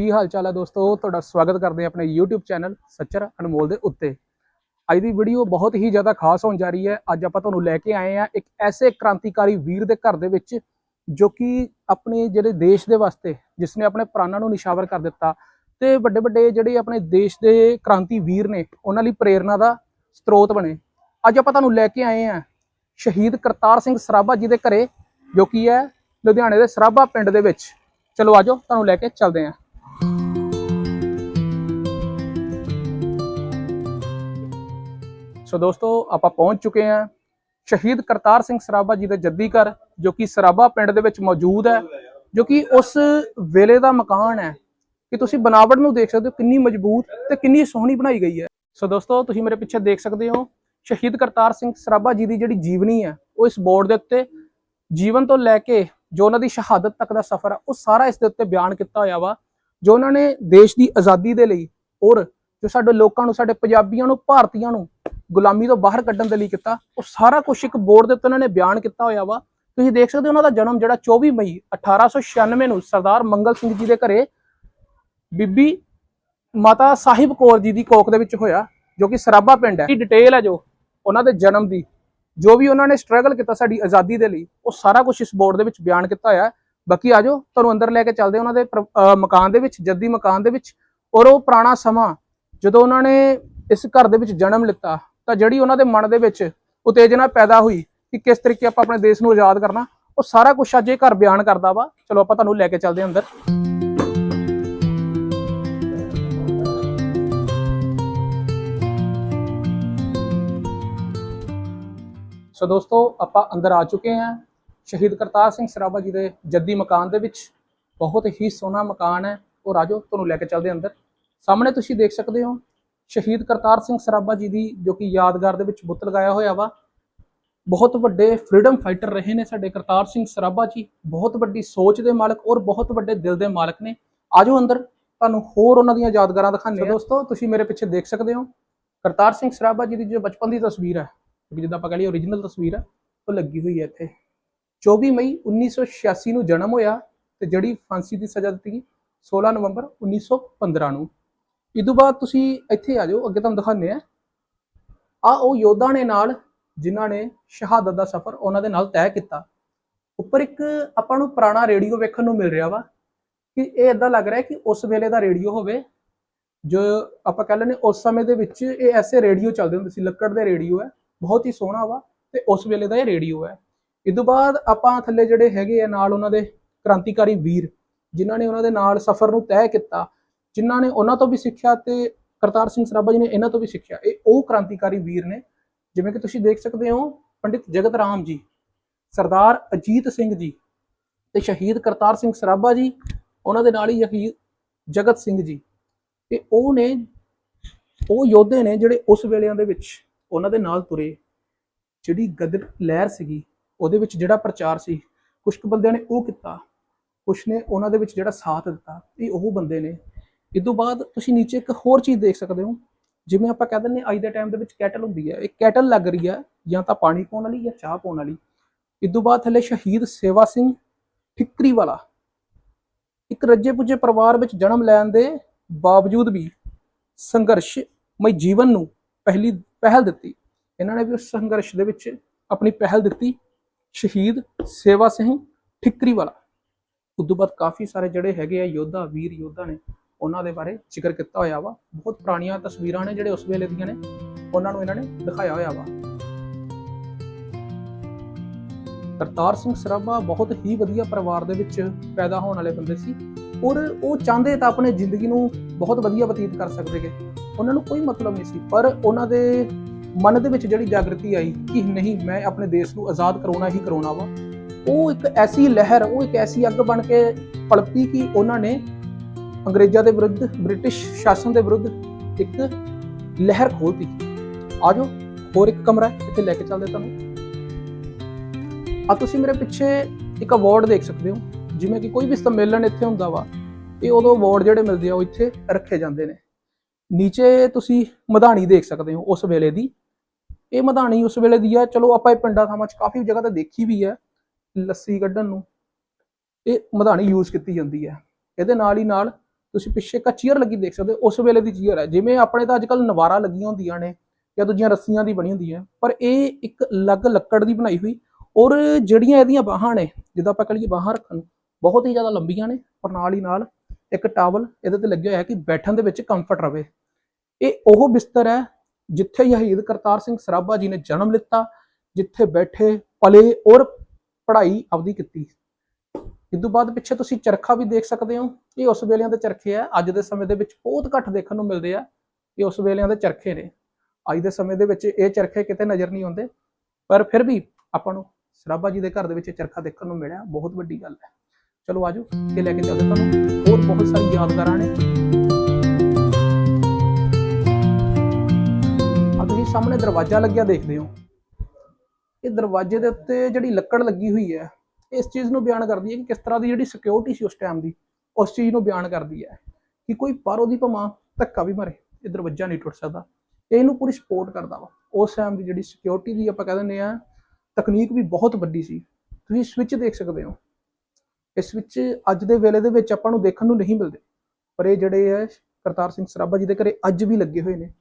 ਕੀ ਹਾਲ ਚਾਲ ਹੈ ਦੋਸਤੋ? ਤੁਹਾਡਾ ਸਵਾਗਤ ਕਰਦੇ ਹਾਂ ਆਪਣੇ YouTube ਚੈਨਲ ਸੱਚਰ ਅਨਮੋਲ ਦੇ ਉੱਤੇ। ਅੱਜ ਦੀ ਵੀਡੀਓ ਬਹੁਤ ਹੀ ਜ਼ਿਆਦਾ ਖਾਸ ਹੋਣ ਜਾ ਰਹੀ ਹੈ। ਅੱਜ ਆਪਾਂ ਤੁਹਾਨੂੰ ਲੈ ਕੇ ਆਏ ਹਾਂ ਇੱਕ ਐਸੇ ਕ੍ਰਾਂਤੀਕਾਰੀ ਵੀਰ ਦੇ ਘਰ ਦੇ ਵਿੱਚ, ਜੋ ਕਿ ਆਪਣੇ ਜਿਹੜੇ ਦੇਸ਼ ਦੇ ਵਾਸਤੇ, ਜਿਸ ਨੇ ਆਪਣੇ ਪ੍ਰਾਣਾਂ ਨੂੰ ਨਿਸ਼ਾਵਰ ਕਰ ਦਿੱਤਾ ਤੇ ਵੱਡੇ ਵੱਡੇ ਜਿਹੜੇ ਆਪਣੇ ਦੇਸ਼ ਦੇ ਕ੍ਰਾਂਤੀ ਵੀਰ ਨੇ, ਉਹਨਾਂ ਲਈ ਪ੍ਰੇਰਣਾ ਦਾ ਸਰੋਤ ਬਣੇ। ਅੱਜ ਆਪਾਂ ਤੁਹਾਨੂੰ ਲੈ ਕੇ ਆਏ ਹਾਂ ਸ਼ਹੀਦ ਕਰਤਾਰ ਸਿੰਘ ਸਰਾਭਾ ਜੀ ਦੇ ਘਰੇ, ਜੋ ਕਿ ਹੈ ਲੁਧਿਆਣੇ ਦੇ ਸਰਾਭਾ ਪਿੰਡ ਦੇ ਵਿੱਚ। ਚਲੋ ਆਜੋ ਤੁਹਾਨੂੰ ਲੈ ਕੇ ਚੱਲਦੇ ਹਾਂ। ਸੋ ਦੋਸਤੋ, ਆਪਾਂ ਪਹੁੰਚ ਚੁੱਕੇ ਹਾਂ ਸ਼ਹੀਦ ਕਰਤਾਰ ਸਿੰਘ ਸਰਾਭਾ ਜੀ ਦੇ ਜੱਦੀ ਘਰ, ਜੋ ਕਿ ਸਰਾਭਾ ਪਿੰਡ ਦੇ ਵਿੱਚ ਮੌਜੂਦ ਹੈ, ਜੋ ਕਿ ਉਸ ਵੇਲੇ ਦਾ ਮਕਾਨ ਹੈ। ਕਿ ਤੁਸੀਂ ਬਨਾਵਟ ਨੂੰ ਦੇਖ ਸਕਦੇ ਹੋ, ਕਿੰਨੀ ਮਜ਼ਬੂਤ ਤੇ ਕਿੰਨੀ ਸੋਹਣੀ ਬਣਾਈ ਗਈ ਹੈ। ਸੋ ਦੋਸਤੋ, ਤੁਸੀਂ ਮੇਰੇ ਪਿੱਛੇ ਦੇਖ ਸਕਦੇ ਹੋ, ਸ਼ਹੀਦ ਕਰਤਾਰ ਸਿੰਘ ਸਰਾਭਾ ਜੀ ਦੀ ਜਿਹੜੀ ਜੀਵਨੀ ਹੈ, ਉਹ ਇਸ ਬੋਰਡ ਦੇ ਉੱਤੇ ਜੀਵਨ ਤੋਂ ਲੈ ਕੇ ਜੋ ਉਹਨਾਂ ਦੀ ਸ਼ਹਾਦਤ ਤੱਕ ਦਾ ਸਫ਼ਰ ਆ ਉਹ ਸਾਰਾ ਇਸ ਦੇ ਉੱਤੇ ਬਿਆਨ ਕੀਤਾ ਹੋਇਆ ਵਾ, ਜੋ ਉਹਨਾਂ ਨੇ ਦੇਸ਼ ਦੀ ਆਜ਼ਾਦੀ ਦੇ ਲਈ ਔਰ ਜੋ ਸਾਡੇ ਲੋਕਾਂ ਨੂੰ, ਸਾਡੇ ਪੰਜਾਬੀਆਂ ਨੂੰ, ਭਾਰਤੀਆਂ ਨੂੰ ਗੁਲਾਮੀ ਤੋਂ ਬਾਹਰ ਕੱਢਣ ਦੇ ਲਈ ਕੀਤਾ, ਉਹ ਸਾਰਾ ਕੁਝ ਇੱਕ ਬੋਰਡ ਦੇ ਉੱਤੇ ਉਹਨਾਂ ਨੇ ਬਿਆਨ ਕੀਤਾ ਹੋਇਆ ਵਾ। ਤੁਸੀਂ ਦੇਖ ਸਕਦੇ ਹੋ ਉਹਨਾਂ ਦਾ ਜਨਮ ਜਿਹੜਾ 24 ਮਈ 1896 ਨੂੰ ਸਰਦਾਰ ਮੰਗਲ ਸਿੰਘ ਜੀ ਦੇ ਘਰੇ ਬੀਬੀ ਮਾਤਾ ਸਾਹਿਬ ਕੌਰ ਜੀ ਦੀ ਕੋਕ ਦੇ ਵਿੱਚ ਹੋਇਆ, ਜੋ ਕਿ ਸਰਾਭਾ ਪਿੰਡ ਹੈ। ਇਹ ਡਿਟੇਲ ਹੈ ਜੋ ਉਹਨਾਂ ਦੇ ਜਨਮ ਦੀ, ਜੋ ਵੀ ਉਹਨਾਂ ਨੇ ਸਟਰਗਲ ਕੀਤਾ ਸਾਡੀ ਆਜ਼ਾਦੀ ਦੇ ਲਈ, ਉਹ ਸਾਰਾ ਕੁਝ ਇਸ ਬੋਰਡ ਦੇ ਵਿੱਚ ਬਿਆਨ ਕੀਤਾ ਹੋਇਆ। ਹੈ। ਬਾਕੀ ਆਜੋ ਤੁਹਾਨੂੰ ਅੰਦਰ ਲੈ ਕੇ ਚੱਲਦੇ ਉਹਨਾਂ ਦੇ ਪ੍ਰ- ਮਕਾਨ ਦੇ ਵਿੱਚ, ਜੱਦੀ ਮਕਾਨ ਦੇ ਵਿੱਚ। ਔਰ ਉਹ ਪੁਰਾਣਾ ਸਮਾਂ ਜਦੋਂ ਉਹਨਾਂ ਨੇ ਇਸ ਘਰ ਦੇ ਵਿੱਚ ਜਨਮ ਲਿੱਤਾ ਤਾਂ ਜਿਹੜੀ ਉਹਨਾਂ ਦੇ ਮਨ ਦੇ ਵਿੱਚ ਉਤੇਜਨਾ ਪੈਦਾ ਹੋਈ ਕਿ ਕਿਸ ਤਰੀਕੇ ਆਪਾਂ ਆਪਣੇ ਦੇਸ਼ ਨੂੰ ਆਜ਼ਾਦ ਕਰਨਾ, ਉਹ ਸਾਰਾ ਕੁਝ ਅੱਜ ਇਹ ਘਰ ਬਿਆਨ ਕਰਦਾ ਵਾ। ਚਲੋ ਆਪਾਂ ਤੁਹਾਨੂੰ ਲੈ ਕੇ ਚੱਲਦੇ ਹਾਂ ਅੰਦਰ। ਸੋ ਦੋਸਤੋ, ਆਪਾਂ ਅੰਦਰ ਆ ਚੁੱਕੇ ਹਾਂ। ਸ਼ਹੀਦ ਕਰਤਾਰ ਸਿੰਘ ਸਰਾਭਾ ਜੀ ਦੇ ਜੱਦੀ ਮਕਾਨ ਦੇ ਵਿੱਚ। ਬਹੁਤ ਹੀ ਸੋਹਣਾ ਮਕਾਨ ਹੈ। ਉਹ ਰਾਜੋ, ਤੁਹਾਨੂੰ ਲੈ ਕੇ ਚੱਲਦੇ ਹਾਂ ਅੰਦਰ। ਸਾਹਮਣੇ ਤੁਸੀਂ ਦੇਖ ਸਕਦੇ ਹੋ ਸ਼ਹੀਦ ਕਰਤਾਰ ਸਿੰਘ ਸਰਾਭਾ ਜੀ ਦੀ ਜੋ ਕਿ ਯਾਦਗਾਰ ਦੇ ਵਿੱਚ ਬੁੱਤ ਲਗਾਇਆ ਹੋਇਆ ਵਾ, ਬਹੁਤ ਵੱਡੇ ਫਰੀडम ਫਾਈਟਰ ਰਹੇ ਨੇ ਸਾਡੇ ਕਰਤਾਰ ਸਿੰਘ ਸਰਾਭਾ ਜੀ, ਬਹੁਤ ਵੱਡੀ ਸੋਚ ਦੇ ਮਾਲਕ ਔਰ ਬਹੁਤ ਵੱਡੇ ਦਿਲ ਦੇ ਮਾਲਕ ਨੇ। ਆਜੋ ਅੰਦਰ, ਤੁਹਾਨੂੰ ਹੋਰ ਉਹਨਾਂ ਦੀਆਂ ਯਾਦਗਾਰਾਂ ਦਿਖਾਉਂਦੇ ਹਾਂ। ਦੋਸਤੋ, ਤੁਸੀਂ ਮੇਰੇ ਪਿੱਛੇ ਦੇਖ ਸਕਦੇ ਹੋ, ਕਰਤਾਰ ਸਿੰਘ ਸਰਾਭਾ ਜੀ ਦੀ ਜੋ ਬਚਪਨ ਦੀ ਤਸਵੀਰ ਹੈ ਕਿ ਜਿੱਦਾਂ ਆਪਾਂ ਕਹ ਲਈਏ ਓਰੀਜਨਲ ਤਸਵੀਰ ਹੈ, ਉਹ ਲੱਗੀ ਹੋਈ ਹੈ ਇੱਥੇ। 24 ਮਈ 1986 ਨੂੰ ਜਨਮ ਹੋਇਆ ਤੇ ਜਿਹੜੀ ਫਾਂਸੀ ਦੀ ਸਜ਼ਾ ਦਿੱਤੀ ਗਈ 16 ਨਵੰਬਰ 1915 ਨੂੰ। ਇਹ ਤੋਂ ਬਾਅਦ ਤੁਸੀਂ ਇੱਥੇ ਆ ਜਾਓ, ਅੱਗੇ ਤੁਹਾਨੂੰ ਦਿਖਾਉਂਦੇ ਆ ਆ ਉਹ ਯੋਧਾ ਨੇ ਨਾਲ, ਜਿਨ੍ਹਾਂ ਨੇ ਸ਼ਹਾਦਤ ਦਾ ਸਫ਼ਰ ਉਹਨਾਂ ਦੇ ਨਾਲ ਤੈਅ ਕੀਤਾ। ਉੱਪਰ ਇੱਕ ਆਪਾਂ ਨੂੰ ਪੁਰਾਣਾ ਰੇਡੀਓ ਵੇਖਣ ਨੂੰ ਮਿਲ ਰਿਹਾ ਵਾ ਕਿ ਇਹ ਇਦਾਂ ਲੱਗ ਰਿਹਾ ਕਿ ਉਸ ਵੇਲੇ ਦਾ ਰੇਡੀਓ ਹੋਵੇ, ਜੋ ਆਪਾਂ ਕਹਿ ਲੈਂਦੇ ਉਸ ਸਮੇਂ ਦੇ ਵਿੱਚ ਇਹ ਐਸੇ ਰੇਡੀਓ ਚੱਲਦੇ ਹੁੰਦੇ ਸੀ, ਲੱਕੜ ਦੇ ਰੇਡੀਓ ਹੈ, ਬਹੁਤ ਹੀ ਸੋਹਣਾ ਵਾ ਤੇ ਉਸ ਵੇਲੇ ਦਾ ਇਹ ਰੇਡੀਓ ਹੈ। ਇਸ ਤੋਂ ਬਾਅਦ ਆਪਾਂ ਥੱਲੇ ਜਿਹੜੇ ਹੈਗੇ ਆ ਨਾਲ ਉਹਨਾਂ ਦੇ ਕ੍ਰਾਂਤੀਕਾਰੀ ਵੀਰ, ਜਿਨ੍ਹਾਂ ਨੇ ਉਹਨਾਂ ਦੇ ਨਾਲ ਸਫ਼ਰ ਨੂੰ ਤੈਅ ਕੀਤਾ ਜਿਨ੍ਹਾਂ ਨੇ ਉਹਨਾਂ ਤੋਂ ਵੀ ਸਿੱਖਿਆ ਤੇ ਕਰਤਾਰ ਸਿੰਘ ਸਰਾਭਾ ਜੀ ਨੇ ਇਹਨਾਂ ਤੋਂ ਵੀ ਸਿੱਖਿਆ। ਇਹ ਉਹ ਕ੍ਰਾਂਤੀਕਾਰੀ ਵੀਰ ਨੇ, ਜਿਵੇਂ ਕਿ ਤੁਸੀਂ ਦੇਖ ਸਕਦੇ ਹੋ, ਪੰਡਿਤ ਜਗਤ ਰਾਮ ਜੀ, ਸਰਦਾਰ ਅਜੀਤ ਸਿੰਘ ਜੀ ਤੇ ਸ਼ਹੀਦ ਕਰਤਾਰ ਸਿੰਘ ਸਰਾਭਾ ਜੀ, ਉਹਨਾਂ ਦੇ ਨਾਲ ਹੀ ਸ਼ਹੀਦ ਜਗਤ ਸਿੰਘ ਜੀ। ਇਹ ਉਹ ਨੇ, ਉਹ ਯੋਧੇ ਨੇ ਜਿਹੜੇ ਉਸ ਵੇਲਿਆਂ ਦੇ ਵਿੱਚ ਉਹਨਾਂ ਦੇ ਨਾਲ ਤੁਰੇ। ਜਿਹੜੀ ਗਦਰ ਲਹਿਰ ਸੀਗੀ, ਉਹਦੇ ਵਿੱਚ ਜਿਹੜਾ ਪ੍ਰਚਾਰ ਸੀ ਕੁਝ ਕੁ ਬੰਦਿਆਂ ਨੇ ਉਹ ਕੀਤਾ। ਕੁਝ ਨੇ ਉਹਨਾਂ ਦੇ ਵਿੱਚ ਜਿਹੜਾ ਸਾਥ ਦਿੱਤਾ। ਇਹ ਉਹ ਬੰਦੇ ਨੇ ਇਸ ਤੋਂ ਬਾਅਦ ਤੁਸੀਂ ਨੀਚੇ ਇੱਕ ਹੋਰ ਚੀਜ਼ ਦੇਖ ਸਕਦੇ ਹੋ ਜਿਵੇਂ ਆਪਾਂ ਕਹਿ ਦਿੰਦੇ ਹਾਂ, ਅੱਜ ਦੇ ਟਾਈਮ ਦੇ ਵਿੱਚ ਕੈਟਲ ਹੁੰਦੀ ਹੈ ਇਹ ਕੈਟਲ ਲੱਗ ਰਹੀ ਹੈ ਜਾਂ ਤਾਂ ਪਾਣੀ ਪਾਉਣ ਵਾਲੀ ਜਾਂ ਚਾਹ ਪਾਉਣ ਵਾਲੀ। ਇਸ ਤੋਂ ਬਾਅਦ ਥੱਲੇ ਸ਼ਹੀਦ ਸੇਵਾ ਸਿੰਘ ਠਿਕਰੀ ਵਾਲਾ। ਇੱਕ ਰੱਜੇ ਪੁੱਜੇ ਪਰਿਵਾਰ ਵਿੱਚ ਜਨਮ ਲੈਣ ਦੇ ਬਾਵਜੂਦ ਵੀ ਸੰਘਰਸ਼ਮਈ ਜੀਵਨ ਨੂੰ ਪਹਿਲੀ ਪਹਿਲ ਦਿੱਤੀ। ਇਹਨਾਂ ਨੇ ਵੀ ਉਸ ਸੰਘਰਸ਼ ਦੇ ਵਿੱਚ ਆਪਣੀ ਪਹਿਲ ਦਿੱਤੀ। ਸ਼ਹੀਦ ਸੇਵਾ ਸਿੰਘ ਠਿਕਰੀ ਵਾਲਾ। ਉਸ ਤੋਂ ਬਾਅਦ ਕਾਫੀ ਸਾਰੇ ਜਿਹੜੇ ਹੈਗੇ ਆ ਯੋਧਾ ਵੀਰ ਯੋਧਾ ਨੇ ਉਹਨਾਂ ਦੇ ਬਾਰੇ ਜ਼ਿਕਰ ਕੀਤਾ ਹੋਇਆ ਵਾ। ਬਹੁਤ ਪੁਰਾਣੀਆਂ ਤਸਵੀਰਾਂ ਨੇ ਜਿਹੜੇ ਉਸ ਵੇਲੇ ਦੀਆਂ ਨੇ। ਉਹਨਾਂ ਨੂੰ ਇਹਨਾਂ ਨੇ ਦਿਖਾਇਆ ਹੋਇਆ ਵਾ। ਕਰਤਾਰ ਸਿੰਘ ਸਰਾਭਾ ਬਹੁਤ ਹੀ ਵਧੀਆ ਪਰਿਵਾਰ ਦੇ ਵਿੱਚ ਪੈਦਾ ਹੋਣ ਵਾਲੇ ਬੰਦੇ ਸੀ। ਔਰ ਉਹ ਚਾਹੁੰਦੇ ਤਾਂ ਆਪਣੇ ਜ਼ਿੰਦਗੀ ਨੂੰ ਬਹੁਤ ਵਧੀਆ ਬਤੀਤ ਕਰ ਸਕਦੇਗੇ ਉਹਨਾਂ ਨੂੰ ਕੋਈ ਮਤਲਬ ਨਹੀਂ ਸੀ। ਪਰ ਉਹਨਾਂ ਦੇ ਮਨ ਦੇ ਵਿੱਚ ਜਿਹੜੀ ਜਾਗਰਤੀ ਆਈ ਕਿ ਨਹੀਂ, ਮੈਂ ਆਪਣੇ ਦੇਸ਼ ਨੂੰ ਆਜ਼ਾਦ ਕਰਾਉਣਾ ਹੀ ਕਰਾਉਣਾ ਵਾ। ਉਹ ਇੱਕ ਐਸੀ ਲਹਿਰ, ਉਹ ਇੱਕ ਐਸੀ ਅੱਗ ਬਣ ਕੇ ਪਲਪੀ ਕਿ ਉਹਨਾਂ ਨੇ ਅੰਗਰੇਜ਼ਾਂ ਦੇ ਵਿਰੁੱਧ, ਬ੍ਰਿਟਿਸ਼ ਸ਼ਾਸਨ ਦੇ ਵਿਰੁੱਧ ਇੱਕ ਲਹਿਰ ਖੋਲਤੀ ਆਜੋ, ਹੋਰ ਇੱਕ ਕਮਰਾ ਇੱਥੇ ਲੈ ਕੇ ਚੱਲਦੇ ਤੁਹਾਨੂੰ। ਆ ਤੁਸੀਂ ਮੇਰੇ ਪਿੱਛੇ ਇੱਕ ਅਵਾਰਡ ਦੇਖ ਸਕਦੇ ਹੋ, ਜਿਵੇਂ ਕਿ ਕੋਈ ਵੀ ਸੰਮੇਲਨ ਇੱਥੇ ਹੁੰਦਾ ਵਾ, ਇਹ ਉਦੋਂ ਅਵਾਰਡ ਜਿਹੜੇ ਮਿਲਦੇ ਆ, ਉਹ ਇੱਥੇ ਰੱਖੇ ਜਾਂਦੇ ਨੇ। ਨੀਚੇ ਤੁਸੀਂ ਮਧਾਣੀ ਦੇਖ ਸਕਦੇ ਹੋ ਉਸ ਵੇਲੇ ਦੀ। ਇਹ ਮਧਾਣੀ ਉਸ ਵੇਲੇ ਦੀ ਆ, ਚਲੋ ਆਪਾਂ ਇਹ ਪਿੰਡਾਂ ਥਾਵਾਂ 'ਚ ਕਾਫੀ ਜਗ੍ਹਾ ਤੇ ਦੇਖੀ ਵੀ ਹੈ, ਲੱਸੀ ਕੱਢਣ ਨੂੰ। ਇਹ ਮਧਾਣੀ ਯੂਜ਼ ਕੀਤੀ ਜਾਂਦੀ ਹੈ। ਇਹਦੇ ਨਾਲ ਹੀ ਨਾਲ ਤੁਸੀਂ ਪਿੱਛੇ ਇੱਕ ਚੀਅਰ ਲੱਗੀ ਦੇਖ ਸਕਦੇ ਹੋ, ਉਸ ਵੇਲੇ ਦੀ ਚੀਅਰ ਹੈ। ਜਿਵੇਂ ਆਪਣੇ ਤਾਂ ਅੱਜਕੱਲ ਨਵਾਰਾ ਲੱਗੀਆਂ ਹੁੰਦੀਆਂ ਨੇ ਜਾਂ ਦੂਜੀਆਂ ਰੱਸੀਆਂ ਦੀ ਬਣੀ ਹੁੰਦੀ ਹੈ, ਪਰ ਇਹ ਇੱਕ ਅਲੱਗ ਲੱਕੜ ਦੀ ਬਣਾਈ ਹੋਈ ਔਰ ਜਿਹੜੀਆਂ ਇਹਦੀਆਂ ਬਾਹਾਂ ਨੇ, ਜਿੱਦਾਂ ਆਪਾਂ ਕਹੀਏ ਬਾਹਾਂ ਰੱਖਣ ਨੂੰ, ਬਹੁਤ ਹੀ ਜ਼ਿਆਦਾ ਲੰਬੀਆਂ ਨੇ ਪਰ ਨਾਲ ਹੀ ਨਾਲ ਇੱਕ ਟਾਵਲ ਇਹਦੇ ਤੇ ਲੱਗਿਆ ਹੋਇਆ ਕਿ ਬੈਠਣ ਦੇ ਵਿੱਚ ਕੰਫਰਟ ਰਵੇ। ਇਹ ਉਹ ਬਿਸਤਰ ਹੈ ਜਿੱਥੇ ਸ਼ਹੀਦ ਕਰਤਾਰ ਸਿੰਘ ਸਰਾਭਾ ਜੀ ਨੇ ਜਨਮ ਲਿੱਤਾ, ਜਿੱਥੇ ਬੈਠੇ, ਪਲੇ ਔਰ ਪੜ੍ਹਾਈ ਆਪਦੀ ਕੀਤੀ। ਇਸ ਤੋਂ ਬਾਅਦ ਪਿੱਛੇ ਤੁਸੀਂ ਚਰਖਾ ਵੀ ਦੇਖ ਸਕਦੇ ਹੋ। ਇਹ ਉਸ ਵੇਲਿਆਂ ਦੇ ਚਰਖੇ ਆ। ਅੱਜ ਦੇ ਸਮੇਂ ਦੇ ਵਿੱਚ ਬਹੁਤ ਘੱਟ ਦੇਖਣ ਨੂੰ ਮਿਲਦੇ ਆ। ਇਹ ਉਸ ਵੇਲਿਆਂ ਦੇ ਚਰਖੇ ਨੇ। ਅੱਜ ਦੇ ਸਮੇਂ ਦੇ ਵਿੱਚ ਇਹ ਚਰਖੇ ਕਿਤੇ ਨਜ਼ਰ ਨਹੀਂ ਆਉਂਦੇ। ਪਰ ਫਿਰ ਵੀ ਆਪਾਂ ਨੂੰ ਸਰਾਭਾ ਜੀ ਦੇ ਘਰ ਦੇ ਵਿੱਚ ਇਹ ਚਰਖਾ ਦੇਖਣ ਨੂੰ ਮਿਲਿਆ। ਬਹੁਤ ਵੱਡੀ ਗੱਲ ਹੈ। ਚਲੋ ਆਜੋ ਇਹ ਲੈ ਕੇ ਚੱਲਦੇ ਤੁਹਾਨੂੰ। ਹੋਰ ਬਹੁਤ ਸਾਰੀ ਯਾਦਗਾਰਾਂ ਨੇ। ਆ ਤੁਸੀਂ ਸਾਹਮਣੇ ਦਰਵਾਜ਼ਾ ਲੱਗਿਆ ਦੇਖਦੇ ਹੋ। ਇਹ ਦਰਵਾਜ਼ੇ ਦੇ ਉੱਤੇ ਜਿਹੜੀ ਲੱਕੜ ਲੱਗੀ ਹੋਈ ਹੈ ਇਸ ਚੀਜ਼ ਨੂੰ ਬਿਆਨ ਕਰਦੀ ਹੈ ਕਿ ਕਿਸ ਤਰ੍ਹਾਂ ਦੀ ਜਿਹੜੀ ਸਿਕਿਉਰਿਟੀ ਸੀ ਉਸ ਟਾਈਮ ਦੀ, ਉਸ ਚੀਜ਼ ਨੂੰ ਬਿਆਨ ਕਰਦੀ ਹੈ ਕਿ ਕੋਈ ਬਾਹਰੋਂ ਦੀ ਭਮਾ ਧੱਕਾ ਵੀ ਮਾਰੇ, ਇਹ ਦਰਵਾਜ਼ਾ ਨਹੀਂ ਟੁੱਟ ਸਕਦਾ। ਇਹਨੂੰ ਪੂਰੀ ਸਪੋਰਟ ਕਰਦਾ ਵਾ। ਉਸ ਟਾਈਮ ਦੀ ਜਿਹੜੀ ਸਿਕਿਉਰਿਟੀ ਦੀ ਆਪਾਂ ਕਹਿ ਦਿੰਦੇ ਆ ਤਕਨੀਕ ਵੀ ਬਹੁਤ ਵੱਡੀ ਸੀ। ਤੁਸੀਂ ਸਵਿਚ ਦੇਖ ਸਕਦੇ ਹੋ। ਇਸ ਵਿੱਚ ਅੱਜ ਦੇ ਵੇਲੇ ਦੇ ਵਿੱਚ ਆਪਾਂ ਨੂੰ ਦੇਖਣ ਨੂੰ ਨਹੀਂ ਮਿਲਦੇ, ਪਰ ਇਹ ਜਿਹੜੇ ਹੈ ਕਰਤਾਰ ਸਿੰਘ ਸਰਾਭਾ ਜੀ ਦੇ ਘਰੇ ਅੱਜ ਵੀ ਲੱਗੇ ਹੋਏ ਨੇ।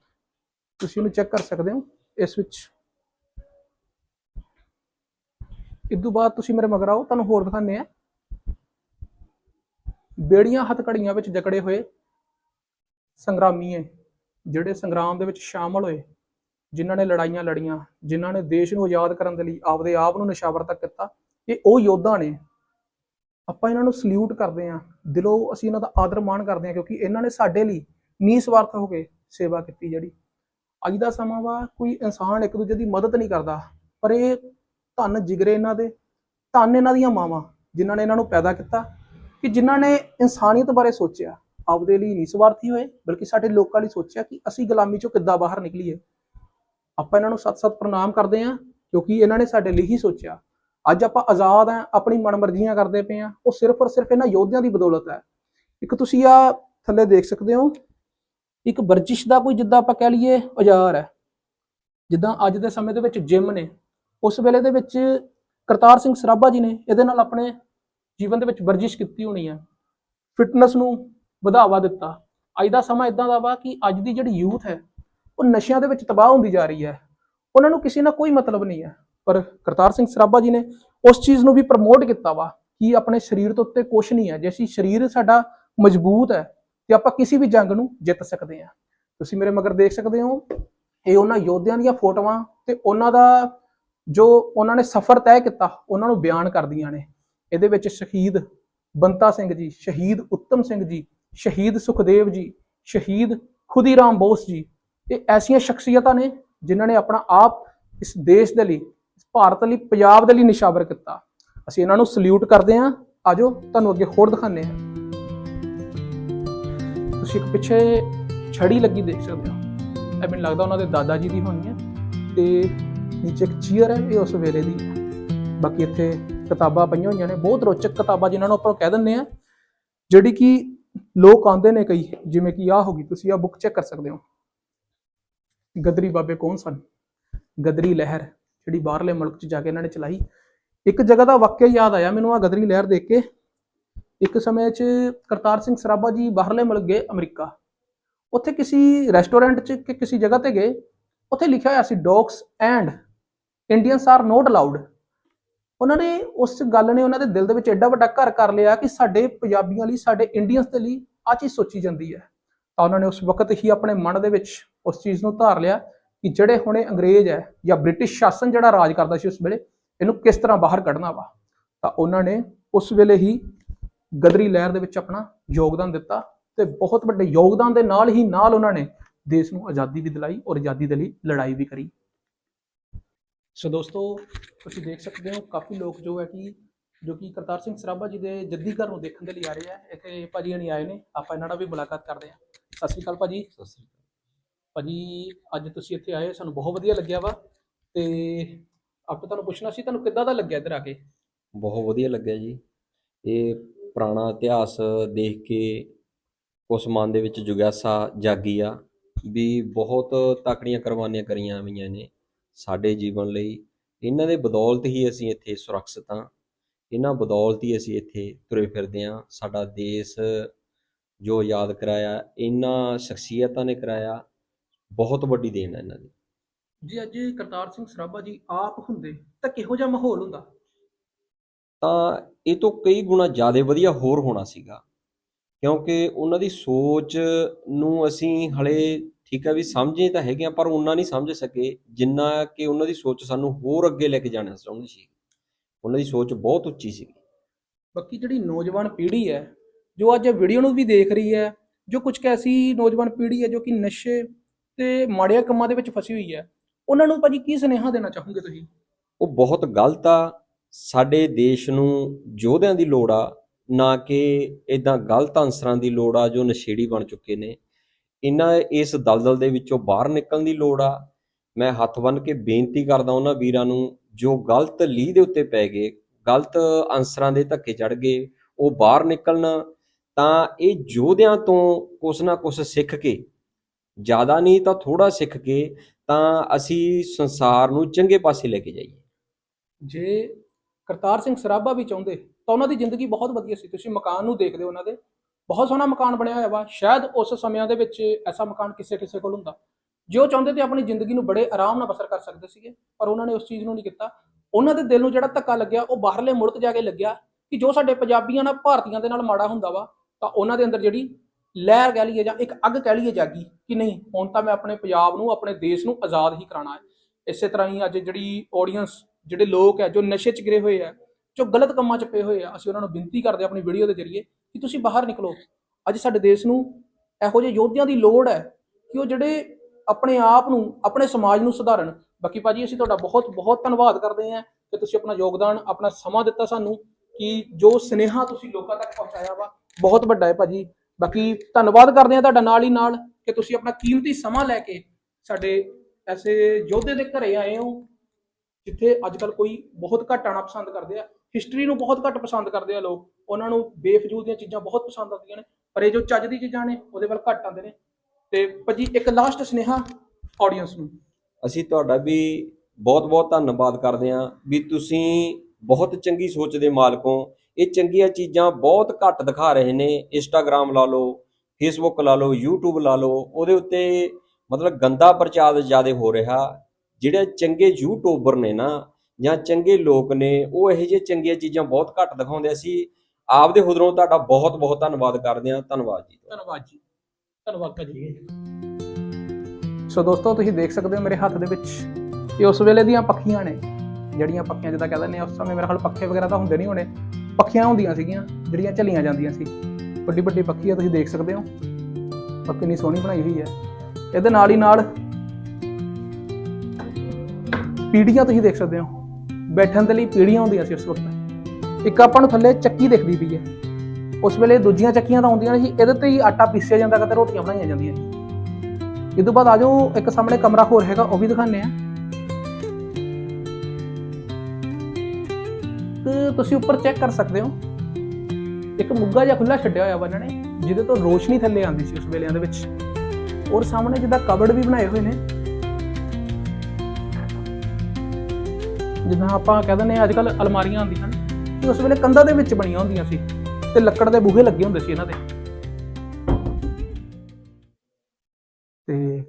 ਤੁਸੀਂ ਇਹਨੂੰ ਚੈੱਕ ਕਰ ਸਕਦੇ ਹੋ। ਇਸ ਵਿੱਚ ਇਸ ਤੋਂ ਬਾਅਦ ਤੁਸੀਂ ਮੇਰੇ ਮਗਰ ਆਓ, ਤੁਹਾਨੂੰ ਹੋਰ ਦਿਖਾਉਂਦੇ ਆ ਬੇੜੀਆਂ ਹੱਥਕੜੀਆਂ ਵਿੱਚ ਜਕੜੇ ਹੋਏ ਸੰਗਰਾਮੀ ਹੈ ਜਿਹੜੇ ਸੰਗਰਾਮ ਦੇ ਵਿੱਚ ਸ਼ਾਮਲ ਹੋਏ, ਜਿਨ੍ਹਾਂ ਨੇ ਲੜਾਈਆਂ ਲੜੀਆਂ, ਜਿਨ੍ਹਾਂ ਨੇ ਦੇਸ਼ ਨੂੰ ਆਜ਼ਾਦ ਕਰਨ ਦੇ ਲਈ ਆਪਦੇ ਆਪ ਨੂੰ ਨਿਸ਼ਾਵਰ ਤੱਕ ਕੀਤਾ, ਇਹ ਉਹ ਯੋਧਾ ਨੇ। ਆਪਾਂ ਇਹਨਾਂ ਨੂੰ ਸਲੂਟ ਕਰਦੇ ਹਾਂ। ਦਿਲੋਂ ਅਸੀਂ ਇਹਨਾਂ ਦਾ ਆਦਰ ਮਾਣ ਕਰਦੇ ਹਾਂ, ਕਿਉਂਕਿ ਇਹਨਾਂ ਨੇ ਸਾਡੇ ਲਈ ਨਿਸਵਾਰਥ ਹੋ ਕੇ ਸੇਵਾ ਕੀਤੀ ਜਿਹੜੀ। ਅੱਜ ਦਾ ਸਮਾਂ ਵਾ, ਕੋਈ ਇਨਸਾਨ ਇੱਕ ਦੂਜੇ ਦੀ ਮਦਦ ਨਹੀਂ ਕਰਦਾ, ਪਰ ਇਹ ਧੰਨ ਜਿਗਰੇ ਇਹਨਾਂ ਦੇ, ਧੰਨ ਇਹਨਾਂ ਦੀਆਂ ਮਾਵਾਂ ਜਿਨ੍ਹਾਂ ਨੇ ਇਹਨਾਂ ਨੂੰ ਪੈਦਾ ਕੀਤਾ, ਕਿ ਜਿਨ੍ਹਾਂ ਨੇ ਇਨਸਾਨੀਅਤ ਬਾਰੇ ਸੋਚਿਆ, ਆਪਦੇ ਲਈ ਨਹੀਂ ਸਵਾਰਥੀ ਹੋਏ, ਬਲਕਿ ਸਾਡੇ ਲੋਕਾਂ ਲਈ ਸੋਚਿਆ ਕਿ ਅਸੀਂ ਗੁਲਾਮੀ ਚੋਂ ਕਿੱਦਾਂ ਬਾਹਰ ਨਿਕਲੀਏ। ਆਪਾਂ ਇਹਨਾਂ ਨੂੰ ਸਤ-ਸਤ ਪ੍ਰਣਾਮ ਕਰਦੇ ਹਾਂ, ਕਿਉਂਕਿ ਇਹਨਾਂ ਨੇ ਸਾਡੇ ਲਈ ਹੀ ਸੋਚਿਆ। ਅੱਜ ਆਪਾਂ ਆਜ਼ਾਦ ਆ ਆਪਣੀ ਮਨਮਰਜ਼ੀਆਂ ਕਰਦੇ ਪਏ ਆ ਉਹ ਸਿਰਫ ਔਰ ਸਿਰਫ ਇਹਨਾਂ ਯੋਧਿਆਂ ਦੀ ਬਦੌਲਤ ਹੈ। ਇੱਕ ਤੁਸੀਂ ਆ ਥੱਲੇ ਦੇਖ ਸਕਦੇ ਹੋ, ਇੱਕ ਵਰਜਿਸ਼ ਦਾ ਕੋਈ ਜਿੱਦਾਂ ਆਪਾਂ ਕਹਿ ਲਈਏ ਔਜ਼ਾਰ ਹੈ। ਜਿੱਦਾਂ ਅੱਜ ਦੇ ਸਮੇਂ ਦੇ ਵਿੱਚ ਜਿਮ ਨੇ ਉਸ ਵੇਲੇ ਦੇ ਵਿੱਚ ਕਰਤਾਰ ਸਿੰਘ ਸਰਾਭਾ ਜੀ ਨੇ ਇਹਦੇ ਨਾਲ ਆਪਣੇ ਜੀਵਨ ਦੇ ਵਿੱਚ ਵਰਜਿਸ਼ ਕੀਤੀ ਹੋਣੀ ਹੈ ਫਿਟਨੈਸ ਨੂੰ ਵਧਾਵਾ ਦਿੱਤਾ। ਅੱਜ ਦਾ ਸਮਾਂ ਇਦਾਂ ਦਾ ਵਾ ਕਿ ਅੱਜ ਦੀ ਜਿਹੜੀ ਯੂਥ ਹੈ, ਉਹ ਨਸ਼ਿਆਂ ਦੇ ਵਿੱਚ ਤਬਾਹ ਹੁੰਦੀ ਜਾ ਰਹੀ ਹੈ। ਉਹਨਾਂ ਨੂੰ ਕਿਸੇ ਨਾਲ ਕੋਈ ਮਤਲਬ ਨਹੀਂ ਹੈ। ਪਰ ਕਰਤਾਰ ਸਿੰਘ ਸਰਾਭਾ ਜੀ ਨੇ ਉਸ ਚੀਜ਼ ਨੂੰ ਵੀ ਪ੍ਰਮੋਟ ਕੀਤਾ ਵਾ ਕਿ ਆਪਣੇ ਸਰੀਰ ਤੋਂ ਉੱਤੇ ਕੁਝ ਨਹੀਂ ਹੈ। ਜੇ ਅਸੀਂ ਸਰੀਰ ਸਾਡਾ ਮਜ਼ਬੂਤ ਹੈ, ਤੇ ਆਪਾਂ ਕਿਸੇ ਵੀ ਜੰਗ ਨੂੰ ਜਿੱਤ ਸਕਦੇ ਹਾਂ। ਤੁਸੀਂ ਮੇਰੇ ਮਗਰ ਦੇਖ ਸਕਦੇ ਹੋ, ਇਹ ਉਹਨਾਂ ਯੋਧਿਆਂ ਦੀਆਂ ਫੋਟੋਆਂ ਤੇ ਉਹਨਾਂ ਦਾ ਜੋ ਉਹਨਾਂ ਨੇ ਸਫ਼ਰ ਤੈਅ ਕੀਤਾ, ਉਹਨਾਂ ਨੂੰ ਬਿਆਨ ਕਰਦੀਆਂ ਨੇ। ਇਹਦੇ ਵਿੱਚ ਸ਼ਹੀਦ ਬੰਤਾ ਸਿੰਘ ਜੀ, ਸ਼ਹੀਦ ਉੱਤਮ ਸਿੰਘ ਜੀ, ਸ਼ਹੀਦ ਸੁਖਦੇਵ ਜੀ, ਸ਼ਹੀਦ ਖੁਦੀਰਾਮ ਬੋਸ ਜੀ, ਇਹ ਐਸੀਆਂ ਸ਼ਖਸੀਅਤਾਂ ਨੇ ਜਿਨ੍ਹਾਂ ਨੇ ਆਪਣਾ ਆਪ ਇਸ ਦੇਸ਼ ਦੇ ਲਈ, ਇਸ ਭਾਰਤ ਲਈ, ਪੰਜਾਬ ਦੇ ਲਈ ਨਿਸ਼ਾਵਰ ਕੀਤਾ। ਅਸੀਂ ਇਹਨਾਂ ਨੂੰ ਸਲੂਟ ਕਰਦੇ ਹਾਂ। ਆਜੋ, ਤੁਹਾਨੂੰ ਅੱਗੇ ਹੋਰ ਦਿਖਾਉਂਦੇ ਹਾਂ। ਤੁਸੀਂ ਇੱਕ ਪਿੱਛੇ ਛੜੀ ਲੱਗੀ ਦੇਖ ਸਕਦੇ ਹੋ। ਇਹ ਮੈਨੂੰ ਲੱਗਦਾ ਉਹਨਾਂ ਦੇ ਦਾਦਾ ਜੀ ਦੀ ਹੋਣੀ ਹੈ। ਤੇ ਨੀਚੇ ਇੱਕ ਚੇਅਰ ਹੈ ਇਹ ਉਸ ਵੇਲੇ ਦੀ। ਬਾਕੀ ਇੱਥੇ ਕਿਤਾਬਾਂ ਪਈਆਂ ਹੋਈਆਂ ਨੇ, ਬਹੁਤ ਰੋਚਕ ਕਿਤਾਬਾਂ ਜਿਨ੍ਹਾਂ ਨੂੰ ਆਪਾਂ ਕਹਿ ਦਿੰਦੇ ਆ ਜਿਹੜੀ ਕਿ ਲੋਕ ਆਉਂਦੇ ਨੇ ਕਈ, ਜਿਵੇਂ ਕਿ ਆਹ ਹੋ ਗਈ, ਤੁਸੀਂ ਆਹ ਬੁੱਕ ਚੈੱਕ ਕਰ ਸਕਦੇ ਹੋ। ਗਦਰੀ ਬਾਬੇ ਕੌਣ ਸਨ? ਗਦਰੀ ਲਹਿਰ, ਜਿਹੜੀ ਬਾਹਰਲੇ ਮੁਲਕ 'ਚ ਜਾ ਕੇ ਇਹਨਾਂ ਨੇ ਚਲਾਈ। ਇੱਕ ਜਗ੍ਹਾ ਦਾ ਵਾਕਿਆ ਯਾਦ ਆਇਆ ਮੈਨੂੰ ਆ ਗਦਰੀ ਲਹਿਰ ਦੇਖ ਕੇ। ਇੱਕ ਸਮੇਂ 'ਚ ਕਰਤਾਰ ਸਿੰਘ ਸਰਾਭਾ ਜੀ ਬਾਹਰਲੇ ਮੁਲਕ ਗਏ, ਅਮਰੀਕਾ। ਉੱਥੇ ਕਿਸੇ ਰੈਸਟੋਰੈਂਟ 'ਚ ਕਿ ਕਿਸੇ ਜਗ੍ਹਾ ਤੇ ਗਏ, ਉੱਥੇ ਲਿਖਿਆ ਹੋਇਆ ਸੀ dogs and Indians are not allowed ਉਹਨਾਂ ਨੇ ਉਸ ਗੱਲ ਨੇ ਉਹਨਾਂ ਦੇ ਦਿਲ ਦੇ ਵਿੱਚ ਐਡਾ ਵੱਡਾ ਘਰ ਕਰ ਲਿਆ ਕਿ ਸਾਡੇ ਪੰਜਾਬੀਆਂ ਲਈ, ਸਾਡੇ ਇੰਡੀਅਨਸ ਦੇ ਲਈ ਆ ਚੀਜ਼ ਸੋਚੀ ਜਾਂਦੀ ਹੈ। ਤਾਂ ਉਹਨਾਂ ਨੇ ਉਸ ਵਕਤ ਹੀ ਆਪਣੇ ਮਨ ਦੇ ਵਿੱਚ ਉਸ ਚੀਜ਼ ਨੂੰ ਧਾਰ ਲਿਆ ਕਿ ਜਿਹੜੇ ਹੁਣੇ ਅੰਗਰੇਜ਼ ਹੈ ਜਾਂ ਬ੍ਰਿਟਿਸ਼ ਸ਼ਾਸਨ ਜਿਹੜਾ ਰਾਜ ਕਰਦਾ ਸੀ ਉਸ ਵੇਲੇ, ਇਹਨੂੰ ਕਿਸ ਤਰ੍ਹਾਂ ਬਾਹਰ ਕੱਢਣਾ ਵਾ? ਤਾਂ ਉਹਨਾਂ ਨੇ ਉਸ ਵੇਲੇ ਹੀ ਗਦਰੀ ਲਹਿਰ ਦੇ ਵਿੱਚ ਆਪਣਾ ਯੋਗਦਾਨ ਦਿੱਤਾ ਤੇ ਬਹੁਤ ਵੱਡੇ ਯੋਗਦਾਨ ਦੇ ਨਾਲ ਹੀ ਨਾਲ ਉਹਨਾਂ ਨੇ ਦੇਸ਼ ਨੂੰ ਆਜ਼ਾਦੀ ਵੀ ਦਿਲਾਈ ਔਰ ਆਜ਼ਾਦੀ ਦੇ ਲਈ ਲੜਾਈ ਵੀ ਕਰੀ। ਸੋ ਦੋਸਤੋ ਤੁਸੀਂ ਦੇਖ ਸਕਦੇ ਹੋ ਕਾਫੀ ਲੋਕ ਜੋ ਹੈ ਕਿ ਜੋ ਕਿ ਕਰਤਾਰ ਸਿੰਘ ਸਰਾਭਾ ਜੀ ਦੇ ਜੱਦੀ ਘਰ ਨੂੰ ਦੇਖਣ ਦੇ ਲਈ ਆ ਰਹੇ ਆ। ਇੱਥੇ ਭਾਜੀ ਹਣੀ ਆਏ ਨੇ ਆਪਾਂ ਇਹਨਾਂ ਨਾਲ ਵੀ ਮੁਲਾਕਾਤ ਕਰਦੇ ਹਾਂ। ਸਤਿ ਸ਼੍ਰੀ ਅਕਾਲ ਭਾਜੀ। ਸਤਿ ਸ੍ਰੀ ਅਕਾਲ। ਭਾਜੀ ਅੱਜ ਤੁਸੀਂ ਇੱਥੇ ਆਏ ਸਾਨੂੰ ਬਹੁਤ ਵਧੀਆ ਲੱਗਿਆ ਵਾ। ਤੇ ਆਪਾਂ ਤੁਹਾਨੂੰ ਪੁੱਛਣਾ ਸੀ ਤੁਹਾਨੂੰ ਕਿੱਦਾਂ ਦਾ ਲੱਗਿਆ ਇੱਧਰ ਆ ਕੇ? ਬਹੁਤ ਵਧੀਆ ਲੱਗਿਆ ਜੀ। ਇਹ ਪੁਰਾਣਾ ਇਤਿਹਾਸ ਦੇਖ ਕੇ ਉਸ ਮਨ ਦੇ ਵਿੱਚ ਜੁਗਿਆਸਾ ਜਾਗੀ ਆ ਵੀ ਬਹੁਤ ਤਕੜੀਆਂ ਕੁਰਬਾਨੀਆਂ ਕਰੀਆਂ ਹੋਈਆਂ ਨੇ। ਸਾਡੇ ਜੀਵਨ ਲਈ ਇਹਨਾਂ ਦੇ ਬਦੌਲਤ ਹੀ ਅਸੀਂ ਇੱਥੇ ਸੁਰੱਖਿਅਤ ਹਾਂ। ਇਹਨਾਂ ਬਦੌਲਤ ਹੀ ਅਸੀਂ ਇੱਥੇ ਤੁਰੇ ਫਿਰਦੇ ਹਾਂ। ਸਾਡਾ ਦੇਸ਼ ਜੋ ਆਜ਼ਾਦ ਕਰਾਇਆ ਇਹਨਾਂ ਸ਼ਖਸੀਅਤਾਂ ਨੇ ਕਰਾਇਆ ਬਹੁਤ ਵੱਡੀ ਦੇਣ ਹੈ ਇਹਨਾਂ ਦੀ। ਜੀ ਅੱਜ ਕਰਤਾਰ ਸਿੰਘ ਸਰਾਭਾ ਜੀ ਆਪ ਹੁੰਦੇ ਤਾਂ ਕਿਹੋ ਜਿਹਾ ਮਾਹੌਲ ਹੁੰਦਾ? ਤਾਂ ਇਹ ਤੋਂ ਕਈ ਗੁਣਾ ਜ਼ਿਆਦਾ ਵਧੀਆ ਹੋਰ ਹੋਣਾ ਸੀਗਾ। ਕਿਉਂਕਿ ਉਹਨਾਂ ਦੀ ਸੋਚ ਨੂੰ ਅਸੀਂ ਹਲੇ ਠੀਕ ਹੈ ਵੀ ਸਮਝੇ ਤਾਂ ਹੈਗੇ ਆ ਪਰ ਉਹਨਾਂ ਨਹੀਂ ਸਮਝ ਸਕੇ ਜਿੰਨਾ ਕਿ ਉਹਨਾਂ ਦੀ ਸੋਚ ਸਾਨੂੰ ਹੋਰ ਅੱਗੇ ਲੈ ਕੇ ਜਾਣਾ ਚਾਹੁੰਦੀ ਸੀ। ਉਹਨਾਂ ਦੀ ਸੋਚ ਬਹੁਤ ਉੱਚੀ ਸੀ ਬਾਕੀ ਜਿਹੜੀ ਨੌਜਵਾਨ ਪੀੜ੍ਹੀ ਹੈ ਜੋ ਅੱਜ ਵੀਡੀਓ ਨੂੰ ਵੀ ਦੇਖ ਰਹੀ ਹੈ ਜੋ ਕੁਝ ਕੈਸੀ ਨੌਜਵਾਨ ਪੀੜ੍ਹੀ ਹੈ ਜੋ ਕਿ ਨਸ਼ੇ ਤੇ ਮਾੜਿਆਂ ਕੰਮਾਂ ਦੇ ਵਿੱਚ ਫਸੀ ਹੋਈ ਹੈ ਉਹਨਾਂ ਨੂੰ ਭਾਜੀ ਕੀ ਸੁਨੇਹਾ ਦੇਣਾ ਚਾਹੋਗੇ ਤੁਸੀਂ? ਉਹ ਬਹੁਤ ਗਲਤ ਆ। ਸਾਡੇ ਦੇਸ਼ ਨੂੰ ਯੋਧਿਆਂ ਦੀ ਲੋੜ ਆ ਨਾ ਕਿ ਇਦਾਂ ਗਲਤ ਅਨਸਰਾਂ ਦੀ ਲੋੜ ਆ ਜੋ ਨਸ਼ੇੜੀ ਬਣ ਚੁੱਕੇ ਨੇ। ਇਹਨਾਂ ਇਸ ਦਲਦਲ ਦੇ ਵਿੱਚੋਂ ਬਾਹਰ ਨਿਕਲਣ ਦੀ ਲੋੜ ਆ। ਮੈਂ ਹੱਥ ਬੰਨ੍ਹ ਕੇ ਬੇਨਤੀ ਕਰਦਾ ਉਹਨਾਂ ਵੀਰਾਂ ਨੂੰ, ਜੋ ਗਲਤ ਲੀਹ ਦੇ ਉੱਤੇ ਪੈ ਗਏ, ਗਲਤ ਅਨਸਰਾਂ ਦੇ ਧੱਕੇ ਚੜ ਗਏ, ਉਹ ਬਾਹਰ ਨਿਕਲਣ, ਤਾਂ ਇਹ ਯੋਧਿਆਂ ਤੋਂ ਕੁਛ ਨਾ ਕੁਛ ਸਿੱਖ ਕੇ, ਜ਼ਿਆਦਾ ਨਹੀਂ ਤਾਂ ਥੋੜਾ ਸਿੱਖ ਕੇ, ਤਾਂ ਅਸੀਂ ਸੰਸਾਰ ਨੂੰ ਚੰਗੇ ਪਾਸੇ ਲੈ ਕੇ ਜਾਈਏ। ਜੇ ਕਰਤਾਰ ਸਿੰਘ ਸਰਾਭਾ ਵੀ ਚਾਹੁੰਦੇ, ਤਾਂ ਉਹਨਾਂ ਦੀ ਜ਼ਿੰਦਗੀ ਬਹੁਤ ਵਧੀਆ ਸੀ। ਤੁਸੀਂ ਮਕਾਨ ਨੂੰ ਦੇਖਦੇ ਹੋ ਉਹਨਾਂ ਦੇ ਬਹੁਤ ਸੋਹਣਾ ਮਕਾਨ ਬਣਿਆ ਹੋਇਆ ਵਾ। ਸ਼ਾਇਦ ਉਸ ਸਮਿਆਂ ਦੇ ਵਿੱਚ ਐਸਾ ਮਕਾਨ ਕਿਸੇ ਕਿਸੇ ਕੋਲ ਹੁੰਦਾ। ਜੇ ਉਹ ਚਾਹੁੰਦੇ ਤੇ ਆਪਣੀ ਜ਼ਿੰਦਗੀ ਨੂੰ ਬੜੇ ਆਰਾਮ ਨਾਲ ਬਸਰ ਕਰ ਸਕਦੇ ਸੀਗੇ, ਪਰ ਉਹਨਾਂ ਨੇ ਉਸ ਚੀਜ਼ ਨੂੰ ਨਹੀਂ ਕੀਤਾ। ਉਹਨਾਂ ਦੇ ਦਿਲ ਨੂੰ ਜਿਹੜਾ ਧੱਕਾ ਲੱਗਿਆ, ਉਹ ਬਾਹਰਲੇ ਮੁਲਕ ਜਾ ਕੇ ਲੱਗਿਆ ਕਿ ਜੋ ਸਾਡੇ ਪੰਜਾਬੀਆਂ ਨਾਲ, ਭਾਰਤੀਆਂ ਦੇ ਨਾਲ ਮਾੜਾ ਹੁੰਦਾ ਵਾ, ਤਾਂ ਉਹਨਾਂ ਦੇ ਅੰਦਰ ਜਿਹੜੀ ਲਹਿਰ ਕਹਿ ਲਈਏ ਜਾਂ ਇੱਕ ਅੱਗ ਕਹਿ ਲਈਏ ਜਾਗੀ ਕਿ ਨਹੀਂ, ਹੁਣ ਤਾਂ ਮੈਂ ਆਪਣੇ ਪੰਜਾਬ ਨੂੰ, ਆਪਣੇ ਦੇਸ਼ ਨੂੰ ਆਜ਼ਾਦ ਹੀ ਕਰਾਉਣਾ ਹੈ। ਇਸੇ ਤਰ੍ਹਾਂ ਹੀ ਅੱਜ ਜਿਹੜੀ ਆਡੀਅנס ਜਿਹੜੇ ਲੋਕ ਹੈ, ਜੋ ਨਸ਼ੇ 'ਚ ਗਿਰੇ ਹੋਏ ਆ ਜੋ ਗਲਤ ਕੰਮਾਂ 'ਚ ਪਏ ਹੋਏ ਆ, ਅਸੀਂ ਉਹਨਾਂ ਨੂੰ ਬੇਨਤੀ ਕਰਦੇ ਹਾਂ ਆਪਣੀ ਵੀਡੀਓ ਦੇ ਜ਼ਰੀਏ ਕਿ ਤੁਸੀਂ ਬਾਹਰ ਨਿਕਲੋ। ਅੱਜ ਸਾਡੇ ਦੇਸ਼ ਨੂੰ ਇਹੋ ਜਿਹੇ ਯੋਧਿਆਂ ਦੀ ਲੋੜ ਹੈ ਕਿ ਉਹ ਜਿਹੜੇ ਆਪਣੇ ਆਪ ਨੂੰ, ਆਪਣੇ ਸਮਾਜ ਨੂੰ ਸੁਧਾਰਨ। ਬਾਕੀ ਭਾਜੀ, ਅਸੀਂ ਤੁਹਾਡਾ ਬਹੁਤ ਬਹੁਤ ਧੰਨਵਾਦ ਕਰਦੇ ਹਾਂ ਕਿ ਤੁਸੀਂ ਆਪਣਾ ਯੋਗਦਾਨ, ਆਪਣਾ ਸਮਾਂ ਦਿੱਤਾ ਸਾਨੂੰ ਕਿ ਜੋ ਸਨੇਹਾ ਤੁਸੀਂ ਲੋਕਾਂ ਤੱਕ ਪਹੁੰਚਾਇਆ ਵਾ, ਬਹੁਤ ਵੱਡਾ ਹੈ ਭਾਜੀ। ਬਾਕੀ ਧੰਨਵਾਦ ਕਰਦੇ ਹਾਂ ਤੁਹਾਡਾ ਨਾਲ ਹੀ ਨਾਲ ਕਿ ਤੁਸੀਂ ਆਪਣਾ ਕੀਮਤੀ ਸਮਾਂ ਲੈ ਕੇ ਸਾਡੇ ਐਸੇ ਯੋਧੇ ਦੇ ਘਰੇ ਆਏ ਹੋ, ਜਿੱਥੇ ਅੱਜ ਕੱਲ ਕੋਈ ਬਹੁਤ ਘੱਟ ਆਉਣਾ ਪਸੰਦ ਕਰਦੇ ਆ। ਹਿਸਟਰੀ ਨੂੰ ਬਹੁਤ ਘੱਟ ਪਸੰਦ ਕਰਦੇ ਆ ਲੋਕ। ਉਹਨਾਂ ਨੂੰ ਬੇਫਜ਼ੂਲ ਦੀਆਂ ਚੀਜ਼ਾਂ ਬਹੁਤ ਪਸੰਦ ਆਉਂਦੀਆਂ ਨੇ। ਪਰ ਇਹ ਜੋ ਚੱਜ ਦੀ ਚੀਜ਼ਾਂ ਨੇ, ਉਹਦੇ ਵੱਲ ਘੱਟ ਆਉਂਦੇ ਨੇ। ਤੇ ਭਾਜੀ, ਇੱਕ ਲਾਸਟ ਸੁਨੇਹਾ ਆਡੀਅנס ਨੂੰ। ਅਸੀਂ ਤੁਹਾਡਾ ਵੀ ਬਹੁਤ-ਬਹੁਤ ਧੰਨਵਾਦ ਕਰਦੇ ਹਾਂ ਵੀ ਤੁਸੀਂ ਬਹੁਤ ਚੰਗੀ ਸੋਚ ਦੇ ਮਾਲਕ ਹੋ। ਇਹ ਚੰਗੀਆਂ ਚੀਜ਼ਾਂ ਬਹੁਤ ਘੱਟ ਦਿਖਾ ਰਹੇ ਨੇ। ਇੰਸਟਾਗ੍ਰam ਲਾ ਲਓ ਫੇਸਬੁੱਕ ਲਾ ਲਓ, YouTube ਲਾ ਲਓ, ਉਹਦੇ ਉੱਤੇ ਮਤਲਬ ਗੰਦਾ ਪ੍ਰਚਾਰ ਜ਼ਿਆਦਾ ਹੋ ਰਿਹਾ। ਜਿਹੜੇ ਚੰਗੇ ਯੂਟਿਊਬਰ ਨੇ ਨਾ ਜਾਂ ਚੰਗੇ ਲੋਕ ਨੇ ਉਹ ਇਹੋ ਜਿਹੇ ਚੰਗੀਆਂ ਚੀਜ਼ਾਂ ਬਹੁਤ ਘੱਟ ਦਿਖਾਉਂਦੇ ਅਸੀਂ ਆਪਦੇ ਹੁਦਰੋਂ ਤੁਹਾਡਾ ਬਹੁਤ-ਬਹੁਤ ਧੰਨਵਾਦ ਕਰਦੇ ਹਾਂ। ਧੰਨਵਾਦ ਜੀ। ਧੰਨਵਾਦ ਜੀ। ਧੰਨਵਾਦ ਭਾਜੀ। ਸੋ ਦੋਸਤੋ ਤੁਸੀਂ ਦੇਖ ਸਕਦੇ ਹੋ ਮੇਰੇ ਹੱਥ ਦੇ ਵਿੱਚ ਇਹ ਉਸ ਵੇਲੇ ਦੀਆਂ ਪੱਖੀਆਂ ਨੇ ਜਿਹੜੀਆਂ ਪੱਖੀਆਂ ਜਿੱਦਾਂ ਕਹਿੰਦੇ ਨੇ ਉਸ ਸਮੇਂ ਮੇਰੇ ਖਿਆਲ ਪੱਖੇ ਵਗੈਰਾ ਤਾਂ ਹੁੰਦੇ ਨਹੀਂ ਹੋਣੇ। ਪੱਖੀਆਂ ਹੁੰਦੀਆਂ ਸੀਗੀਆਂ ਜਿਹੜੀਆਂ ਝੱਲੀਆਂ ਜਾਂਦੀਆਂ ਸੀ। ਵੱਡੀ ਵੱਡੀ ਪੱਖੀ ਆ ਤੁਸੀਂ ਦੇਖ ਸਕਦੇ ਹੋ। ਔਰ ਕਿੰਨੀ ਸੋਹਣੀ ਬਣਾਈ ਹੋਈ ਹੈ। ਇਹਦੇ ਨਾਲ ਹੀ ਨਾਲ ਪੀੜੀਆਂ ਤੁਸੀਂ ਦੇਖ ਸਕਦੇ ਹੋ। ਬੈਠਣ ਦੇ ਲਈ ਪੀੜੀਆਂ ਹੁੰਦੀਆਂ ਸੀ ਉਸ ਵਕਤ। ਇੱਕ ਆਪਾਂ ਨੂੰ ਥੱਲੇ ਚੱਕੀ ਦਿਖਦੀ ਪਈ ਹੈ। ਉਸ ਵੇਲੇ ਦੂਜੀਆਂ ਚੱਕੀਆਂ ਤਾਂ ਹੁੰਦੀਆਂ ਨਹੀਂ ਸੀ, ਇਹਦੇ ਤੇ ਹੀ ਆਟਾ ਪੀਸਿਆ ਜਾਂਦਾ ਗਾ ਰੋਟੀਆਂ ਬਣਾਈਆਂ ਜਾਂਦੀਆਂ ਸੀ। ਇਹ ਤੋਂ ਬਾਅਦ ਆ ਜਾਓ, ਇੱਕ ਸਾਹਮਣੇ ਕਮਰਾ ਹੋਰ ਹੈਗਾ, ਉਹ ਵੀ ਦਿਖਾਉਂਦੇ ਆ ਤੁਸੀਂ ਉੱਪਰ ਚੈੱਕ ਕਰ ਸਕਦੇ ਹੋ। ਇੱਕ ਮੁੱਗਾ ਜਿਹਾ ਖੁੱਲਾ ਛੱਡਿਆ ਹੋਇਆ ਵਾ ਇਹਨਾਂ ਨੇ, ਜਿਹਦੇ ਤੋਂ ਰੋਸ਼ਨੀ ਥੱਲੇ ਆਉਂਦੀ ਸੀ ਉਸ ਵੇਲਿਆਂ ਦੇ ਵਿੱਚ। ਔਰ ਸਾਹਮਣੇ ਜਿੱਦਾਂ ਕਬੜ ਵੀ ਬਣਾਏ ਹੋਏ ਨੇ। ਜਿੱਦਾਂ ਆਪਾਂ ਕਹਿ ਦਿੰਦੇ ਆ ਅੱਜ ਕੱਲ ਅਲਮਾਰੀਆਂ ਆਉਂਦੀਆਂ ਨੇ, ਤੇ ਉਸ ਵੇਲੇ ਕੰਧਾਂ ਦੇ ਵਿੱਚ ਬਣੀਆਂ ਹੁੰਦੀਆਂ ਸੀ ਤੇ ਲੱਕੜ ਦੇ ਬੂਹੇ ਲੱਗੇ ਹੁੰਦੇ ਸੀ ਇਹਨਾਂ ਦੇ। ਤੇ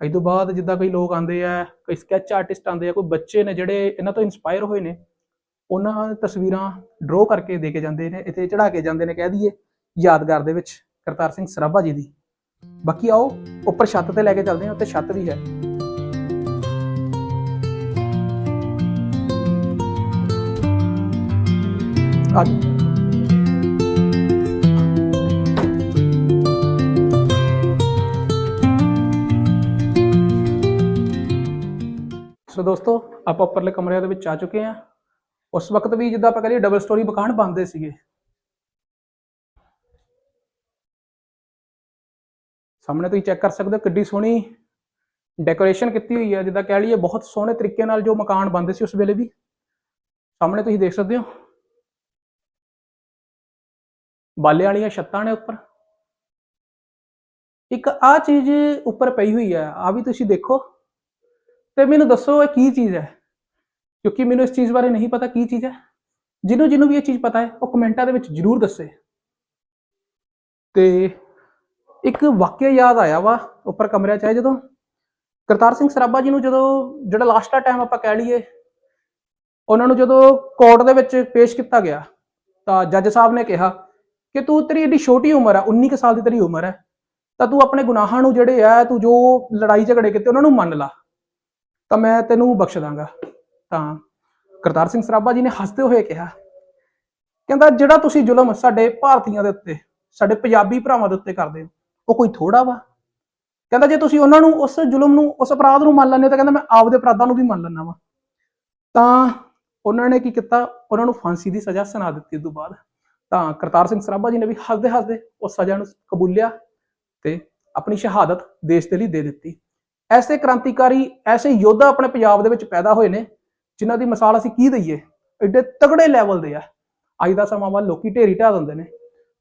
ਅੱਜ ਤੋਂ ਬਾਅਦ ਜਿੱਦਾਂ ਕਈ ਲੋਕ ਆਉਂਦੇ ਆ, ਕਈ ਸਕੈਚ ਆਰਟਿਸਟ ਆਉਂਦੇ ਆ, ਕੋਈ ਬੱਚੇ ਨੇ ਜਿਹੜੇ ਇਹਨਾਂ ਤੋਂ ਇਨਸਪਾਇਰ ਹੋਏ ਨੇ, ਉਹਨਾਂ ਤਸਵੀਰਾਂ ਡਰਾ ਕਰਕੇ ਦੇ ਕੇ ਜਾਂਦੇ ਨੇ, ਇੱਥੇ ਚੜਾ ਕੇ ਜਾਂਦੇ ਨੇ ਕਹਿ ਦਈਏ ਯਾਦਗਾਰ ਦੇ ਵਿੱਚ ਕਰਤਾਰ ਸਿੰਘ ਸਰਾਭਾ ਜੀ ਦੀ। ਬਾਕੀ ਆਓ, ਉੱਪਰ ਛੱਤ ਤੇ ਲੈ ਕੇ ਚੱਲਦੇ ਹਾਂ ਉੱਤੇ ਛੱਤ ਵੀ ਹੈ। ਅੱਜ ਸੋ ਦੋਸਤੋ, ਆਪਾਂ ਉੱਪਰਲੇ ਕਮਰਿਆਂ ਦੇ ਵਿੱਚ ਆ ਚੁੱਕੇ ਹਾਂ। ਉਸ ਵਕਤ ਵੀ ਜਿੱਦਾਂ ਆਪਾਂ ਕਹ ਲਈਏ ਡਬਲ ਸਟੋਰੀ ਮਕਾਨ ਬਣਦੇ ਸੀਗੇ। ਸਾਹਮਣੇ ਤੁਸੀਂ ਚੈੱਕ ਕਰ ਸਕਦੇ ਹੋ, ਕਿੱਡੀ ਸੋਹਣੀ ਡੈਕੋਰੇਸ਼ਨ ਕੀਤੀ ਹੋਈ ਹੈ ਜਿੱਦਾਂ ਕਹਿ ਲਈਏ ਬਹੁਤ ਸੋਹਣੇ ਤਰੀਕੇ ਨਾਲ ਜੋ ਮਕਾਨ ਬਣਦੇ ਸੀ ਉਸ ਵੇਲੇ ਵੀ। ਸਾਹਮਣੇ ਤੁਸੀਂ ਦੇਖ ਸਕਦੇ ਹੋ ਬਾਲੇ ਵਾਲੀਆਂ ਛੱਤਾਂ ਨੇ ਉੱਪਰ। ਇੱਕ ਆ ਚੀਜ਼ ਉੱਪਰ ਪਈ ਹੋਈ ਹੈ ਆ ਵੀ ਤੁਸੀਂ ਦੇਖੋ। ਤੇ ਮੈਨੂੰ ਦੱਸੋ ਇਹ ਕੀ ਚੀਜ਼ ਹੈ? ਕਿਉਂਕਿ ਮੈਨੂੰ ਇਸ ਚੀਜ਼ ਬਾਰੇ ਨਹੀਂ ਪਤਾ ਕੀ ਚੀਜ਼ ਹੈ। ਜਿਹਨੂੰ ਜਿਹਨੂੰ ਵੀ ਇਹ ਚੀਜ਼ ਪਤਾ ਹੈ, ਉਹ ਕਮੈਂਟਾਂ ਦੇ ਵਿੱਚ ਜਰੂਰ ਦੱਸੇ। ਤੇ ਇੱਕ ਵਾਕਿਆ ਯਾਦ ਆਇਆ ਵਾ ਉੱਪਰ ਕਮਰਿਆਂ 'ਚ ਹੈ ਜਦੋਂ ਕਰਤਾਰ ਸਿੰਘ ਸਰਾਭਾ ਜੀ ਨੂੰ ਜਦੋਂ, ਜਿਹੜਾ ਲਾਸਟ ਟਾਈਮ ਆਪਾਂ ਕਹਿ ਲਈਏ, ਉਹਨਾਂ ਨੂੰ ਜਦੋਂ ਕੋਰਟ ਦੇ ਵਿੱਚ ਪੇਸ਼ ਕੀਤਾ ਗਿਆ, ਤਾਂ ਜੱਜ ਸਾਹਿਬ ਨੇ ਕਿਹਾ ਕਿ ਤੂੰ ਤੇਰੀ ਏਡੀ ਛੋਟੀ ਉਮਰ ਹੈ 19 ਕੁ ਸਾਲ ਦੀ ਤੇਰੀ ਉਮਰ ਹੈ ਤਾਂ ਤੂੰ ਆਪਣੇ ਗੁਨਾਹਾਂ ਨੂੰ ਜਿਹੜੇ ਆ, ਤੂੰ ਜੋ ਲੜਾਈ ਝਗੜੇ ਕੀਤੇ ਉਹਨਾਂ ਨੂੰ ਮੰਨ ਲਾ। ਤਾਂ ਮੈਂ ਤੈਨੂੰ ਬਖਸ਼ ਦਾਂਗਾ। ਤਾਂ ਕਰਤਾਰ ਸਿੰਘ ਸਰਾਭਾ ਜੀ ਨੇ ਹੱਸਦੇ ਹੋਏ ਕਿਹਾ, ਕਹਿੰਦਾ, ਜਿਹੜਾ ਤੁਸੀਂ ਜ਼ੁਲਮ ਸਾਡੇ ਭਾਰਤੀਆਂ ਦੇ ਉੱਤੇ, ਸਾਡੇ ਪੰਜਾਬੀ ਭਰਾਵਾਂ ਦੇ ਉੱਤੇ ਕਰਦੇ ਹੋ, ਉਹ ਕੋਈ ਥੋੜਾ ਵਾ? ਕਹਿੰਦਾ, ਜੇ ਤੁਸੀਂ ਉਹਨਾਂ ਨੂੰ ਉਸ ਜ਼ੁਲਮ ਨੂੰ, ਉਸ ਅਪਰਾਧ ਨੂੰ ਮੰਨ ਲੈਂਦੇ ਹੋ, ਤਾਂ ਕਹਿੰਦਾ, ਮੈਂ ਆਪਦੇ ਅਪਰਾਧਾਂ ਨੂੰ ਵੀ ਮੰਨ ਲੈਣਾ ਵਾ। ਤਾਂ ਉਹਨਾਂ ਨੇ ਕੀ ਕੀਤਾ? ਉਹਨਾਂ ਨੂੰ ਫਾਂਸੀ ਦੀ ਸਜ਼ਾ ਸੁਣਾ ਦਿੱਤੀ। ਉਸ ਤੋਂ ਬਾਅਦ ਤਾਂ ਕਰਤਾਰ ਸਿੰਘ ਸਰਾਭਾ ਜੀ ਨੇ ਵੀ ਹੱਸਦੇ ਹੱਸਦੇ ਉਸ ਸਜ਼ਾ ਨੂੰ ਕਬੂਲਿਆ ਤੇ ਆਪਣੀ ਸ਼ਹਾਦਤ ਦੇਸ਼ ਦੇ ਲਈ ਦੇ ਦਿੱਤੀ। ਐਸੇ ਕ੍ਰਾਂਤੀਕਾਰੀ, ਐਸੇ ਯੋਧਾ ਆਪਣੇ ਪੰਜਾਬ ਦੇ ਵਿੱਚ ਪੈਦਾ ਹੋਏ ਨੇ, ਜਿਨ੍ਹਾਂ ਦੀ ਮਿਸਾਲ ਅਸੀਂ ਕੀ ਦਈਏ? ਐਡੇ ਤਗੜੇ ਲੈਵਲ ਦੇ ਆ। ਅੱਜ ਦਾ ਸਮਾਂ ਵਾ ਲੋਕੀ ਢੇਰੀ ਢਾ ਦਿੰਦੇ ਨੇ।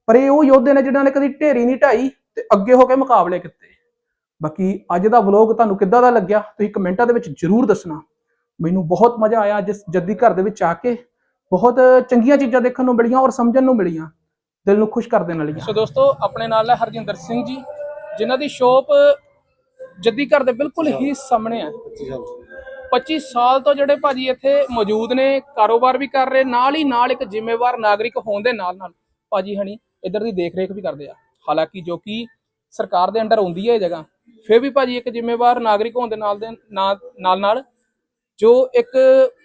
ਪਰ ਇਹ ਉਹ ਯੋਧੇ ਨੇ ਜਿਨ੍ਹਾਂ ਨੇ ਕਦੀ ਢੇਰੀ ਨਹੀਂ ਢਾਈ ਤੇ ਅੱਗੇ ਹੋ ਕੇ ਮੁਕਾਬਲੇ ਕੀਤੇ। ਬਾਕੀ ਅੱਜ ਦਾ ਵਲੌਗ ਤੁਹਾਨੂੰ ਕਿੱਦਾਂ ਦਾ ਲੱਗਿਆ? ਤੁਸੀਂ ਕਮੈਂਟਾਂ ਦੇ ਵਿੱਚ ਜਰੂਰ ਦੱਸਣਾ। ਮੈਨੂੰ ਬਹੁਤ ਮਜ਼ਾ ਆਇਆ ਜਿਸ ਜੱਦੀ ਘਰ ਦੇ ਵਿੱਚ ਆ ਕੇ। ਬਹੁਤ ਚੰਗੀਆਂ ਚੀਜ਼ਾਂ ਦੇਖਣ ਨੂੰ ਮਿਲੀਆਂ ਔਰ ਸਮਝਣ ਨੂੰ ਮਿਲੀਆਂ। ਦਿਲ ਨੂੰ ਖੁਸ਼ ਕਰ ਦੇਣ ਵਾਲੀਆਂ। ਸੋ ਦੋਸਤੋ, ਆਪਣੇ ਨਾਲ ਹੈ ਹਰਜਿੰਦਰ ਸਿੰਘ ਜੀ, ਜਿਨ੍ਹਾਂ ਦੀ ਸ਼ੋਪ ਜੱਦੀ ਘਰ ਦੇ ਬਿਲਕੁਲ ਹੀ ਸਾਹਮਣੇ ਹੈ। 25 ਸਾਲ ਤੋਂ ਜਿਹੜੇ ਭਾਜੀ ਇੱਥੇ ਮੌਜੂਦ ਨੇ, ਕਾਰੋਬਾਰ ਵੀ ਕਰ ਰਹੇ, ਨਾਲ ਹੀ ਨਾਲ ਇੱਕ ਜ਼ਿੰਮੇਵਾਰ ਨਾਗਰਿਕ ਹੋਣ ਦੇ ਨਾਲ ਨਾਲ ਭਾਜੀ ਹਣੀ ਇੱਧਰ ਦੀ ਦੇਖ ਰੇਖ ਵੀ ਕਰਦੇ ਆ। ਹਾਲਾਂਕਿ ਜੋ ਕਿ ਸਰਕਾਰ ਦੇ ਅੰਡਰ ਆਉਂਦੀ ਹੈ ਇਹ ਜਗ੍ਹਾ, ਫਿਰ ਵੀ ਭਾਜੀ ਇੱਕ ਜ਼ਿੰਮੇਵਾਰ ਨਾਗਰਿਕ ਹੋਣ ਦੇ ਨਾਲ ਦੇ ਨਾਲ ਨਾਲ ਜੋ ਇੱਕ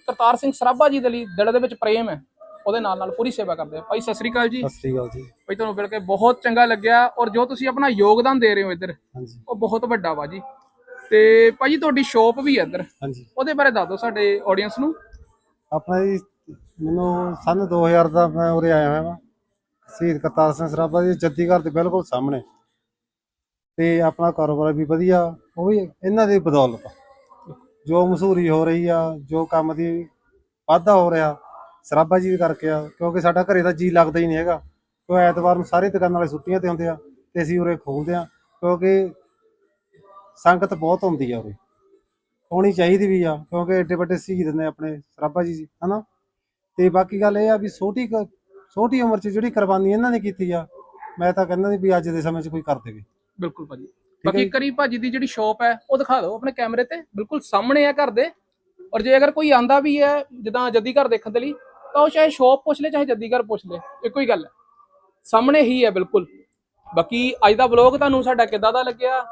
ਕਰਤਾਰ ਸਿੰਘ ਸਰਾਭਾ ਜੀ ਦੇ ਲਈ ਦਿਲ ਦੇ ਵਿੱਚ ਪ੍ਰੇਮ ਹੈ ਉਹਦੇ ਨਾਲ ਨਾਲ ਪੂਰੀ ਸੇਵਾ ਕਰਦੇ ਆ। ਭਾਈ ਸਤਿ ਸ੍ਰੀ ਅਕਾਲ ਜੀ। ਸਤਿ ਸ੍ਰੀ ਅਕਾਲ ਜੀ। ਭਾਈ ਤੁਹਾਨੂੰ ਮਿਲ ਕੇ ਬਹੁਤ ਚੰਗਾ ਲੱਗਿਆ ਔਰ ਜੋ ਤੁਸੀਂ ਆਪਣਾ ਯੋਗਦਾਨ ਦੇ ਰਹੇ ਹੋ ਇੱਧਰ ਉਹ ਬਹੁਤ ਵੱਡਾ ਵਾ ਜੀ। ਤੇ ਭਾਜੀ ਤੁਹਾਡੀ ਸ਼ੋਪ ਵੀ ਹੈ ਇੱਧਰ। ਹਾਂਜੀ। ਉਹਦੇ ਬਾਰੇ ਦੱਸ ਦਿਓ ਸਾਡੇ ਆਡੀਅנס ਨੂੰ। ਆਪਣਾ ਜੀ ਮੈਨੂੰ ਸੰਨ 2000 ਦਾ ਮੈਂ ਉਰੇ ਆਇਆ ਹੋਇਆ ਵਾਂ। ਸ਼ਹੀਦ ਕਰਤਾਰ ਸਿੰਘ ਸਰਾਭਾ ਦੀ ਜੱਦੀ ਘਰ ਦੇ ਬਿਲਕੁਲ ਸਾਹਮਣੇ। ਤੇ ਆਪਣਾ ਕਾਰੋਬਾਰ ਵੀ ਵਧੀਆ ਉਹ ਵੀ ਇਹਨਾਂ ਦੀ ਬਦੌਲਤ। ਜੋ ਮਸ਼ਹੂਰੀ ਹੋ ਰਹੀ ਆ, ਜੋ ਕੰਮ ਦੀ ਵਾਧਾ ਹੋ ਰਿਹਾ ਸਰਾਭਾ ਜੀ ਕਰਕੇ ਆ, ਕਿਉਂਕਿ ਸਾਡਾ ਘਰੇ ਤਾਂ ਜੀ ਲੱਗਦਾ ਹੀ ਨਹੀਂ ਹੈਗਾ। ਕਿਉਂ ਐਤਵਾਰ ਨੂੰ ਸਾਰੇ ਦੁਕਾਨਾਂ ਵਾਲੇ ਛੁੱਟੀਆਂ ਤੇ ਹੁੰਦੇ ਆ ਤੇ ਅਸੀਂ ਉਰੇ ਖੋਲਦੇ ਆ, ਕਿਉਂਕਿ ਸੰਗਤ ਬਹੁਤ ਹੁੰਦੀ ਆ ਉਰੇ। ਹੋਣੀ ਚਾਹੀਦੀ ਵੀ ਆ, ਕਿਉਂਕਿ ਏਡੇ ਵੱਡੇ ਸ਼ਹੀਦ ਨੇ ਆਪਣੇ ਸਰਾਭਾ ਜੀ ਹਨਾ? ਤੇ ਬਾਕੀ ਗੱਲ ਇਹ ਆ ਵੀ ਛੋਟੀ ਛੋਟੀ ਉਮਰ 'ਚ ਜਿਹੜੀ ਕੁਰਬਾਨੀ ਇਹਨਾਂ ਨੇ ਕੀਤੀ ਆ, ਮੈਂ ਤਾਂ ਕਹਿੰਦਾ ਵੀ ਅੱਜ ਦੇ ਸਮੇਂ 'ਚ ਕੋਈ ਕਰ ਦੇਵੇ। ਬਿਲਕੁਲ ਭਾਜੀ। ਹੈ ਬਾਕੀ। ਕਰੀ ਭਾਜੀ ਦੀ ਜਿਹੜੀ ਸ਼ਾਪ ਹੈ ਉਹ ਦਿਖਾ ਦਿਓ ਆਪਣੇ ਕੈਮਰੇ ਤੇ। ਬਿਲਕੁਲ ਸਾਹਮਣੇ ਆ ਘਰ ਦੇ। ਔਰ ਜੇ ਅਗਰ ਕੋਈ ਆਂਦਾ ਵੀ ਹੈ ਜਿੱਦਾਂ ਜੱਦੀ ਘਰ ਦੇਖਣ ਦੇ ਲਈ ਤਾਂ ਉਹ ਚਾਹੇ ਸ਼ਾਪ ਪੁੱਛ ਲੈ ਚਾਹੇ ਜੱਦੀ ਘਰ ਪੁੱਛ ਲੈ ਇੱਕੋ ਹੀ ਗੱਲ ਹੈ। ਸਾਹਮਣੇ ਹੀ ਹੈ ਬਿਲਕੁਲ। ਬਾਕੀ ਅੱਜ ਦਾ ਵਲੌਗ ਤੁਹਾਨੂੰ ਸਾਡਾ ਕਿੱਦਾਂ ਦਾ ਲੱਗਿਆ?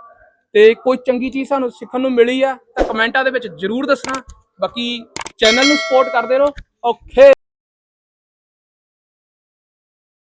ਤੇ ਕੋਈ ਚੰਗੀ ਚੀਜ਼ ਸਾਨੂੰ ਸਿੱਖਣ ਨੂੰ ਮਿਲੀ ਆ ਤਾਂ ਕਮੈਂਟਾਂ ਦੇ ਵਿੱਚ ਜਰੂਰ ਦੱਸਣਾ। ਬਾਕੀ ਚੈਨਲ ਨੂੰ ਸਪੋਰਟ ਕਰਦੇ ਰਹੋ ਓਕੇ